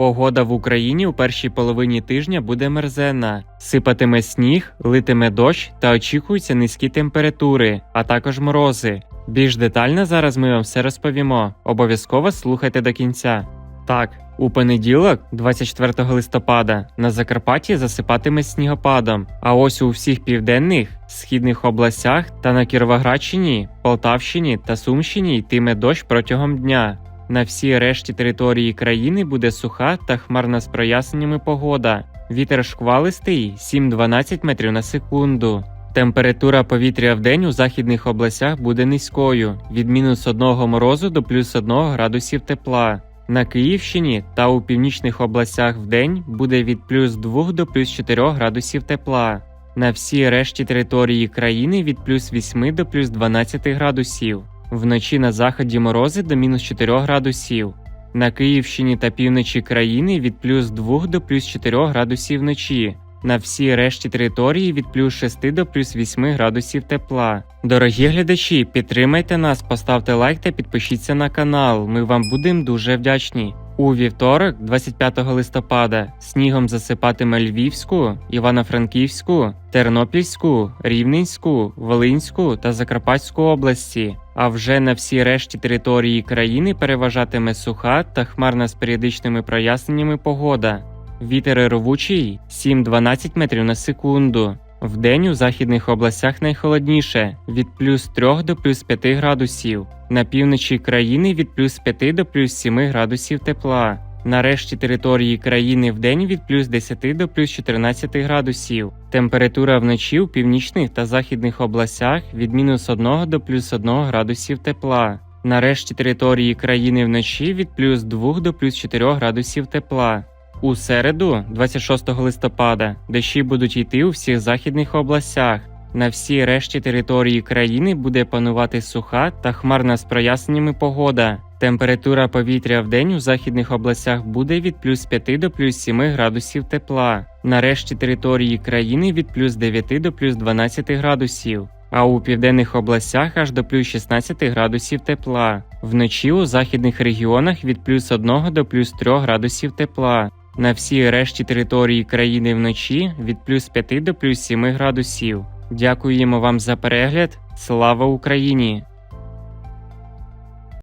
Погода в Україні у першій половині тижня буде мерзенна. Сипатиме сніг, литиме дощ та очікуються низькі температури, а також морози. Більш детально зараз ми вам все розповімо. Обов'язково слухайте до кінця. Так, у понеділок, 24 листопада, на Закарпатті засипатиме снігопадом. А ось у всіх південних, східних областях та на Кіровоградщині, Полтавщині та Сумщині йтиме дощ протягом дня. На всій решті території країни буде суха та хмарна з проясненнями погода. Вітер шквалистий 7-12 метрів на секунду. Температура повітря в день у західних областях буде низькою від мінус 1 морозу до плюс 1 градусів тепла. На Київщині та у північних областях в день буде від плюс 2 до плюс 4 градусів тепла. На всій решті території країни від плюс 8 до плюс 12 градусів. Вночі на заході морози до мінус 4 градусів. На Київщині та півночі країни від плюс 2 до плюс 4 градусів вночі. На всій решті території від плюс 6 до плюс 8 градусів тепла. Дорогі глядачі, підтримайте нас, поставте лайк та підпишіться на канал. Ми вам будемо дуже вдячні. У вівторок, 25 листопада, снігом засипатиме Львівську, Івано-Франківську, Тернопільську, Рівненську, Волинську та Закарпатську області. А вже на всій решті території країни переважатиме суха та хмарна з періодичними проясненнями погода. Вітер рвучий 7-12 метрів на секунду. Вдень у західних областях найхолодніше від плюс 3 до плюс 5 градусів. На півночі країни від плюс 5 до плюс 7 градусів тепла. На решті території країни вдень від плюс 10 до плюс 14 градусів. Температура вночі у північних та західних областях від мінус 1 до плюс 1 градусів тепла. На решті території країни вночі від плюс 2 до плюс 4 градусів тепла. У середу, 26 листопада, дощі будуть йти у всіх західних областях. На всій решті території країни буде панувати суха та хмарна з проясненнями погода. Температура повітря в день у західних областях буде від плюс 5 до плюс 7 градусів тепла. На решті території країни від плюс 9 до плюс 12 градусів. А у південних областях аж до плюс 16 градусів тепла. Вночі у західних регіонах від плюс 1 до плюс 3 градусів тепла. На всій решті території країни вночі від плюс 5 до плюс 7 градусів. Дякуємо вам за перегляд. Слава Україні!